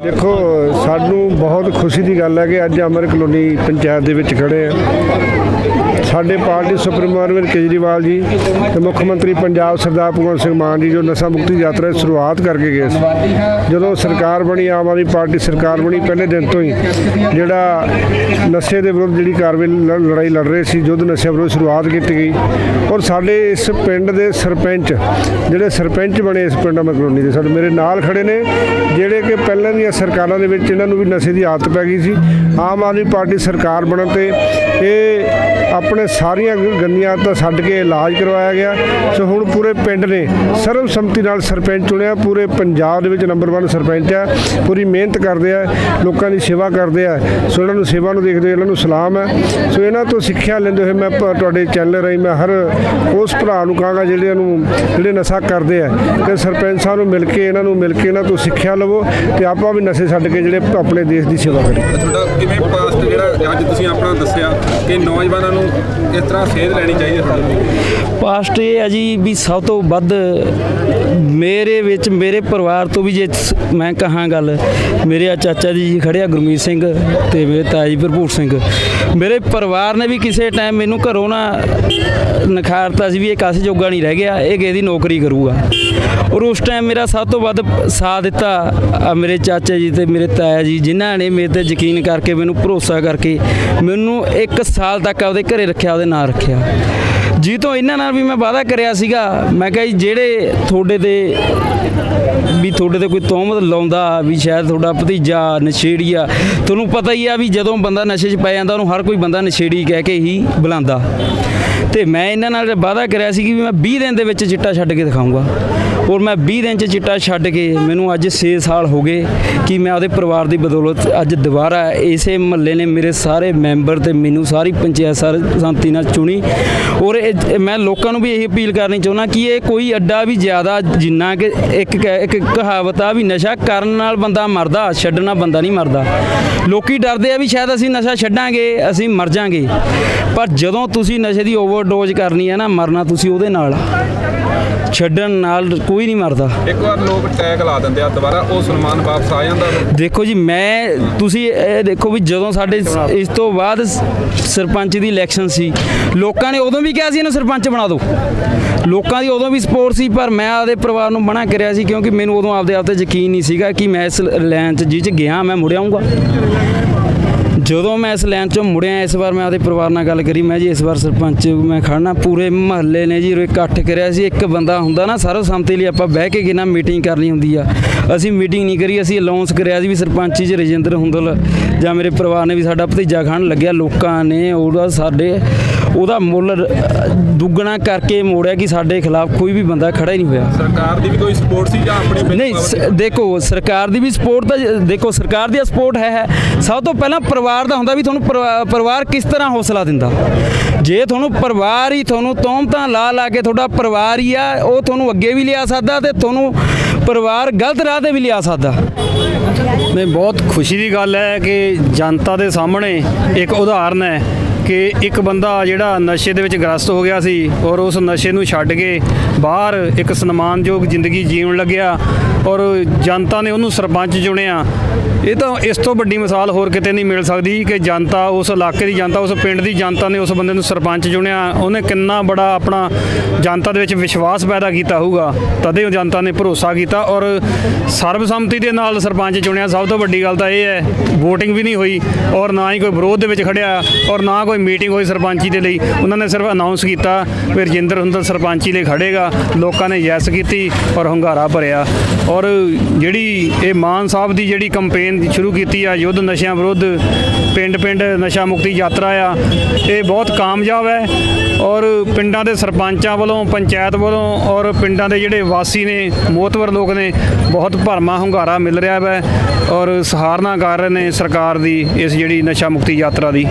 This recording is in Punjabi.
ਦੇਖੋ, ਸਾਨੂੰ ਬਹੁਤ ਖੁਸ਼ੀ ਦੀ ਗੱਲ ਹੈ ਕਿ ਅੱਜ ਅਮਰ ਕਲੋਨੀ ਪੰਚਾਇਤ ਦੇ ਵਿੱਚ ਖੜੇ ਆ ਸਾਡੇ ਪਾਰਟੀ ਸੁਪਰੀਮੋ ਅਰਵਿੰਦ ਕੇਜਰੀਵਾਲ ਜੀ ਤੇ ਮੁੱਖ ਮੰਤਰੀ ਪੰਜਾਬ ਸਰਦਾਰ ਭਗਵੰਤ ਸਿੰਘ ਮਾਨ ਜੀ ਜੋ ਨਸ਼ਾ ਮੁਕਤੀ ਯਾਤਰਾ ਦੀ ਸ਼ੁਰੂਆਤ ਕਰਕੇ ਗਏ ਸੀ। ਜਦੋਂ ਸਰਕਾਰ ਬਣੀ, ਆਮ ਆਦਮੀ ਪਾਰਟੀ ਸਰਕਾਰ ਬਣੀ, ਪਹਿਲੇ ਦਿਨ ਤੋਂ ਹੀ ਜਿਹੜਾ ਨਸ਼ੇ ਦੇ ਵਿਰੁੱਧ ਜਿਹੜੀ ਕਾਰਵਾਈ ਲ- ਲੜਾਈ ਲੜ ਰਹੇ ਸੀ, ਯੁੱਧ ਨਸ਼ੇ ਵਿਰੁੱਧ ਸ਼ੁਰੂਆਤ ਕੀਤੀ ਗਈ ਔਰ ਸਾਡੇ ਇਸ ਪਿੰਡ ਦੇ ਸਰਪੰਚ, ਜਿਹੜੇ ਸਰਪੰਚ ਬਣੇ ਇਸ ਪਿੰਡ ਅਮਰ ਦੇ, ਸਾਡੇ ਮੇਰੇ ਨਾਲ ਖੜੇ ਨੇ, ਜਿਹੜੇ ਕਿ ਪਹਿਲਾਂ ਦੀਆਂ ਸਰਕਾਰਾਂ ਦੇ ਵਿੱਚ ਇਹਨਾਂ ਨੂੰ ਵੀ ਨਸ਼ੇ ਦੀ ਆਦਤ ਪੈ ਗਈ ਸੀ। ਆਮ ਆਦਮੀ ਪਾਰਟੀ ਸਰਕਾਰ ਬਣਨ ਤੇ ਇਹ ਆਪਣੇ ਸਾਰੀਆਂ ਗ- ਗੰਦੀਆਂ ਆਦਤਾਂ ਛੱਡ ਕੇ ਇਲਾਜ ਕਰਵਾਇਆ ਗਿਆ। ਸੋ ਹੁਣ ਪੂਰੇ ਪਿੰਡ ਨੇ ਸਰਬਸੰਮਤੀ ਨਾਲ ਸਰਪੰਚ ਚੁਣਿਆ। ਪੂਰੇ ਪੰਜਾਬ ਦੇ ਵਿੱਚ ਨੰਬਰ 1 ਸਰਪੰਚ ਆ। ਪੂਰੀ ਮਿਹਨਤ ਕਰਦੇ ਆ। ਲੋਕਾਂ ਦੀ ਸੇਵਾ ਕਰਦੇ ਆ। ਸੋ ਇਹਨਾਂ ਨੂੰ ਸੇਵਾ ਨੂੰ ਦੇਖਦੇ ਹੋਏ ਇਹਨਾਂ ਨੂੰ ਸਲਾਮ ਹੈ ਸੋ ਇਹਨਾਂ ਤੋਂ ਸਿੱਖਿਆ ਲੈਂਦੇ ਹੋਏ ਮੈਂ ਤੁਹਾਡੇ ਚੈਨਲ ਰਾਹੀਂ ਮੈਂ ਹਰ ਉਸ ਭਰਾ ਨੂੰ ਕਹਾਂਗਾ ਜਿਹੜੇ ਨੂੰ ਜਿਹੜੇ ਨਸ਼ਾ ਕਰਦੇ ਆ। ਕਿ ਸਰਪੰਚ ਸਾਹਿਬ ਨੂੰ ਮਿਲ ਕੇ ਇਹਨਾਂ ਨੂੰ ਮਿਲ ਕੇ ਇਹਨਾਂ ਤੋਂ ਸਿੱਖਿਆ ਲਵੋ ਤੇ ਆਪਾਂ ਵੀ ਨਸ਼ੇ ਛੱਡ ਕੇ ਜਿਹੜੇ ਆਪਣੇ ਦੇਸ਼ ਦੀ ਸੇਵਾ ਕਰੀਏ। ਤੁਹਾਡਾ ਕਿਵੇਂ ਪਾਸਟ ਜਿਹੜਾ ਅੱਜ ਤੁਸੀਂ ਆਪਣਾ ਦੱਸਿਆ ਕਿ ਨੌਜਵਾਨਾਂ ਨੂੰ ਇਸ ਤਰ੍ਹਾਂ ਸੇਧ ਲੈਣੀ ਚਾਹੀਦੀ ਹੈ ਤੁਹਾਡੇ ਪਾਸਟ ਇਹ ਹੈ ਜੀ ਵੀ ਸਭ ਤੋਂ ਵੱਧ ਮੇਰੇ ਵਿੱਚ, ਮੇਰੇ ਪਰਿਵਾਰ ਤੋਂ ਵੀ ਜੇ ਮੈਂ ਕਹਾਂ ਗੱਲ, ਮੇਰੇ ਚਾਚਾ ਜੀ ਖੜਿਆ ਗੁਰਮੀਤ ਸਿੰਘ ਤੇ ਮੇਰੇ ਤਾਇਆ ਜੀ ਭਰਪੂਰ ਸਿੰਘ। ਮੇਰੇ ਪਰਿਵਾਰ ਨੇ ਵੀ ਕਿਸੇ ਟਾਈਮ ਮੈਨੂੰ ਘਰੋਂ ਨਾ ਨਖਾਰਤਾ ਸੀ ਵੀ ਇਹ ਕਾਸੇ ਜੋਗਾ ਨਹੀਂ ਰਹਿ ਗਿਆ, ਇਹ ਗਏ ਦੀ ਨੌਕਰੀ ਕਰੂਗਾ। ਔਰ ਉਸ ਟਾਈਮ ਮੇਰਾ ਸਭ ਤੋਂ ਵੱਧ ਸਾਥ ਦਿੱਤਾ ਮੇਰੇ ਚਾਚਾ ਜੀ ਤੇ ਮੇਰੇ ਤਾਇਆ ਜੀ, ਜਿਨ੍ਹਾਂ ਨੇ ਮੇਰੇ ਤੇ ਯਕੀਨ ਕਰਕੇ ਮੈਨੂੰ ਭਰੋਸਾ ਕਰਕੇ ਮੈਨੂੰ 1 ਸਾਲ ਤੱਕ ਆਪਦੇ ਘਰੇ ਰੱਖਿਆ ਉਹਦੇ ਨਾਂ ਰੱਖਿਆ। ਜੀ ਤੋਂ ਇਹਨਾਂ ਨਾਲ ਵੀ ਮੈਂ ਵਾਅਦਾ ਕਰਿਆ ਸੀਗਾ। ਮੈਂ ਕਿਹਾ ਜੀ, ਜਿਹੜੇ ਤੁਹਾਡੇ ਤੇ ਵੀ ਤੁਹਾਡੇ ਤੇ ਕੋਈ ਤੋਹਮਤ ਲਾਉਂਦਾ, ਵੀ ਸ਼ਾਇਦ ਤੁਹਾਡਾ ਭਤੀਜਾ ਨਸ਼ੇੜੀ ਆ ਤੁਹਾਨੂੰ ਪਤਾ ਹੀ ਆ ਵੀ ਜਦੋਂ ਬੰਦਾ ਨਸ਼ੇ 'ਚ ਪੈ ਜਾਂਦਾ, ਉਹਨੂੰ ਹਰ ਕੋਈ ਬੰਦਾ ਨਸ਼ੇੜੀ ਕਹਿ ਕੇ ਹੀ ਬੁਲਾਉਂਦਾ। ਤੇ ਮੈਂ ਇਹਨਾਂ ਨਾਲ ਵਾਅਦਾ ਕਰਿਆ ਸੀ ਕਿ ਵੀ ਮੈਂ 20 ਦਿਨ ਦੇ ਵਿੱਚ ਚਿੱਟਾ ਛੱਡ ਕੇ ਦਿਖਾਊਂਗਾ। ਔਰ ਮੈਂ 20 ਦਿਨ 'ਚ ਚਿੱਟਾ ਛੱਡ ਕੇ ਮੈਨੂੰ ਅੱਜ 6 ਸਾਲ ਹੋ ਗਏ ਕਿ ਮੈਂ ਉਹਦੇ ਪਰਿਵਾਰ ਦੀ ਬਦੌਲਤ ਅੱਜ ਦੁਬਾਰਾ ਇਸੇ ਮਹੱਲੇ ਨੇ ਮੇਰੇ ਸਾਰੇ ਮੈਂਬਰ ਤੇ ਮੈਨੂੰ ਸਾਰੀ ਪੰਚਾਇਤ ਸਾਰੇ ਸ਼ਾਂਤੀ ਨਾਲ ਚੁਣੀ। ਔਰ ਇਹ- ਮੈਂ ਲੋਕਾਂ ਨੂੰ ਵੀ ਇਹ ਅਪੀਲ ਕਰਨੀ ਚਾਹੁੰਦਾ ਕਿ ਇਹ ਕੋਈ ਅੱਡਾ ਵੀ ਜ਼ਿਆਦਾ ਜਿੰਨਾ ਕਿ ਇੱਕ ਕਹਿ- ਇੱਕ ਕਹਾਵਤ ਆ ਵੀ ਨਸ਼ਾ ਕਰਨ ਨਾਲ ਬੰਦਾ ਮਰਦਾ, ਛੱਡਣਾ ਬੰਦਾ ਨਹੀਂ ਮਰਦਾ। ਲੋਕੀ ਡਰਦੇ ਆ ਵੀ ਸ਼ਾਇਦ ਅਸੀਂ ਨਸ਼ਾ ਛੱਡਾਂਗੇ, ਅਸੀਂ ਮਰ ਜਾਾਂਗੇ। ਪਰ ਜਦੋਂ ਤੁਸੀਂ ਨਸ਼ੇ ਦੀ ਓਵਰਡੋਜ਼ ਕਰਨੀ ਹੈ ਨਾ, ਮਰਨਾ ਤੁਸੀਂ ਉਹਦੇ ਨਾਲ। ਛੱਡਣ ਨਾਲ ਕੋਈ ਨਹੀਂ ਮਰਦਾ। ਇੱਕ ਵਾਰ ਲੋਕ ਟੈਗ ਲਾ ਦਿੰਦੇ ਆ ਦੁਬਾਰਾ ਉਹ ਸਨਮਾਨ ਵਾਪਸ ਆ ਜਾਂਦਾ ਦੇਖੋ ਜੀ ਮੈਂ ਤੁਸੀਂ ਇਹ ਦੇਖੋ ਵੀ ਜਦੋਂ ਸਾਡੇ ਸ- ਇਸ ਤੋਂ ਬਾਅਦ ਸ- ਸਰਪੰਚ ਦੀ ਇਲੈਕਸ਼ਨ ਸੀ ਲੋਕਾਂ ਨੇ ਉਦੋਂ ਵੀ ਕਿਹਾ ਸੀ ਇਹਨੂੰ ਸਰਪੰਚ ਬਣਾ ਦਿਓ। ਲੋਕਾਂ ਦੀ ਉਦੋਂ ਵੀ ਸਪੋਰਟ ਸੀ ਪਰ ਮੈਂ ਆਪਦੇ ਪਰਿਵਾਰ ਨੂੰ ਮਨਾ ਕਰਿਆ ਸੀ ਕਿਉਂਕਿ ਮੈਨੂੰ ਉਦੋਂ ਆਪਦੇ ਆਪ ਤੇ ਯਕੀਨ ਨਹੀਂ ਸੀਗਾ ਕਿ ਮੈਂ ਇਸ ਲਾਈਨ 'ਚ ਜਿਹ 'ਚ ਗਿਆ ਮੈਂ ਮੁੜ ਆਊਂਗਾ। ਜਦੋਂ ਮੈਂ ਇਸ ਲਾਈਨ 'ਚੋਂ ਮੁੜਿਆ, ਇਸ ਵਾਰ ਮੈਂ ਆਪਦੇ ਪਰਿਵਾਰ ਨਾਲ ਗੱਲ ਕਰੀ, ਮੈਂ ਜੀ ਇਸ ਵਾਰ ਸਰਪੰਚ ਮੈਂ ਖੜਨਾ ਪੂਰੇ ਮਹੱਲੇ ਨੇ ਜੀ ਇਕੱਠ ਕਰਿਆ ਸੀ, ਇੱਕ ਬੰਦਾ ਹੁੰਦਾ ਨਾ ਸਰਵਸੰਮਤੀ ਲਈ ਆਪਾਂ ਬਹਿ ਕੇ ਕਿਨਾ ਮੀਟਿੰਗ ਕਰਨੀ ਹੁੰਦੀ ਆ, ਅਸੀਂ ਮੀਟਿੰਗ ਨਹੀਂ ਕਰੀ, ਅਸੀਂ ਅਨਾਉਂਸ ਕਰਿਆ ਸੀ ਵੀ ਸਰਪੰਚ 'ਚ ਰਜਿੰਦਰ ਹੁੰਦਲ ਜਾਂ ਮੇਰੇ ਪਰਿਵਾਰ ਨੇ ਵੀ ਸਾਡਾ ਭਤੀਜਾ ਖਾਣ ਲੱਗਿਆ, ਲੋਕਾਂ ਨੇ ਉਹਦਾ ਸਾਡੇ ਉਹਦਾ ਮੁੱਲ ਦੁੱਗਣਾ ਕਰਕੇ ਮੋੜਿਆ ਕਿ ਸਾਡੇ ਖਿਲਾਫ ਕੋਈ ਵੀ ਬੰਦਾ ਖੜਾ ਹੀ ਨਹੀਂ ਹੋਇਆ। ਸਰਕਾਰ ਦੀ ਵੀ ਕੋਈ ਸਪੋਰਟ ਸੀ ਜਾਂ ਆਪਣੀ ਨਹੀਂ ਦੇਖੋ ਸਰਕਾਰ ਦੀ ਵੀ ਸਪੋਰਟ ਤਾਂ ਦੇਖੋ ਸਰਕਾਰ ਦੀ ਸਪੋਰਟ ਹੈ ਹੈ। ਸਭ ਤੋਂ ਪਹਿਲਾਂ ਪਰਿਵਾਰ ਦਾ ਹੁੰਦਾ ਵੀ ਤੁਹਾਨੂੰ ਪਰਿਵਾ- ਪਰਿਵਾਰ ਕਿਸ ਤਰ੍ਹਾਂ ਹੌਸਲਾ ਦਿੰਦਾ? ਜੇ ਤੁਹਾਨੂੰ ਪਰਿਵਾਰ ਹੀ ਤੁਹਾਨੂੰ ਤੋਮਤਾਂ ਲਾ ਲਾ ਕੇ ਤੁਹਾਡਾ ਪਰਿਵਾਰ ਹੀ ਆ ਉਹ ਤੁਹਾਨੂੰ ਅੱਗੇ ਵੀ ਲਿਆ ਸਕਦਾ ਤੇ ਤੁਹਾਨੂੰ ਪਰਿਵਾਰ ਗਲਤ ਰਾਹ ਤੇ ਵੀ ਲਿਆ ਸਕਦਾ। ਨਹੀਂ ਬਹੁਤ ਖੁਸ਼ੀ ਦੀ ਗੱਲ ਹੈ ਕਿ ਜਨਤਾ ਦੇ ਸਾਹਮਣੇ ਇੱਕ ਉਦਾਹਰਨ ਹੈ। ਕਿ ਇੱਕ ਬੰਦਾ ਜਿਹੜਾ ਨਸ਼ੇ ਦੇ ਵਿੱਚ ਗ੍ਰਸਤ ਹੋ ਗਿਆ ਸੀ ਔਰ ਉਸ ਨਸ਼ੇ ਨੂੰ ਛੱਡ ਕੇ ਬਾਹਰ ਇੱਕ ਸਨਮਾਨਯੋਗ ਜ਼ਿੰਦਗੀ ਜੀਉਣ ਲੱਗਿਆ ਔਰ ਜਨਤਾ ਨੇ ਉਹਨੂੰ ਸਰਪੰਚ ਚੁਣਿਆ। ਇਹ ਤਾਂ ਇਸ ਤੋਂ ਵੱਡੀ ਮਿਸਾਲ ਹੋਰ ਕਿਤੇ ਨਹੀਂ ਮਿਲ ਸਕਦੀ ਕਿ ਜਨਤਾ ਉਸ ਇਲਾਕੇ ਦੀ ਜਨਤਾ, ਉਸ ਪਿੰਡ ਦੀ ਜਨਤਾ ਨੇ ਉਸ ਬੰਦੇ ਨੂੰ ਸਰਪੰਚ ਚੁਣਿਆ। ਉਹਨੇ ਕਿੰਨਾ ਬੜਾ ਆਪਣਾ ਜਨਤਾ ਦੇ ਵਿੱਚ ਵਿਸ਼ਵਾਸ ਪੈਦਾ ਕੀਤਾ ਹੋਊਗਾ, ਤਦੇ ਉਹ ਜਨਤਾ ਨੇ ਭਰੋਸਾ ਕੀਤਾ ਔਰ ਸਰਬਸੰਮਤੀ ਦੇ ਨਾਲ ਸਰਪੰਚ ਚੁਣਿਆ। ਸਭ ਤੋਂ ਵੱਡੀ ਗੱਲ ਤਾਂ ਇਹ ਹੈ, VOTING ਵੀ ਨਹੀਂ ਹੋਈ ਔਰ ਨਾ ਹੀ ਕੋਈ ਵਿਰੋਧ ਦੇ ਵਿੱਚ ਖੜਿਆ ਔਰ ਨਾ ਕੋਈ ਮੀਟਿੰਗ ਹੋਈ ਸਰਪੰਚੀ ਦੇ ਲਈ, ਉਹਨਾਂ ਨੇ ਸਿਰਫ ਅਨਾਉਂਸ ਕੀਤਾ ਵੀ ਰਜਿੰਦਰ ਹੁੰਦਲ ਸਰਪੰਚੀ ਲਈ ਖੜੇਗਾ ਲੋਕਾਂ ਨੇ ਯੈਸ ਕੀਤੀ ਔਰ ਹੰਗਾਰਾ ਭਰਿਆ। ਔਰ ਜਿਹੜੀ ਇਹ ਮਾਨ ਸਾਹਿਬ ਦੀ ਜਿਹੜੀ ਕੰਪੇਨ ਸ਼ੁਰੂ ਕੀਤੀ ਆ, ਯੁੱਧ ਨਸ਼ਿਆਂ ਵਿਰੁੱਧ ਪਿੰਡ ਪਿੰਡ ਨਸ਼ਾ ਮੁਕਤੀ ਯਾਤਰਾ ਆ, ਇਹ ਬਹੁਤ ਕਾਮਯਾਬ ਹੈ। ਔਰ ਪਿੰਡਾਂ ਦੇ ਸਰਪੰਚਾਂ ਵੱਲੋਂ, ਪੰਚਾਇਤ ਵੱਲੋਂ ਔਰ ਪਿੰਡਾਂ ਦੇ ਜਿਹੜੇ ਵਾਸੀ ਨੇ ਮੋਤਵਰ ਲੋਕ ਨੇ, ਬਹੁਤ ਭਰਮਾ ਹੁੰਗਾਰਾ ਮਿਲ ਰਿਹਾ ਹੈ ਔਰ ਸਹਾਰਨਾ ਕਰ ਰਹੇ ਨੇ ਸਰਕਾਰ ਦੀ ਇਸ ਜਿਹੜੀ ਨਸ਼ਾ ਮੁਕਤੀ ਯਾਤਰਾ ਦੀ।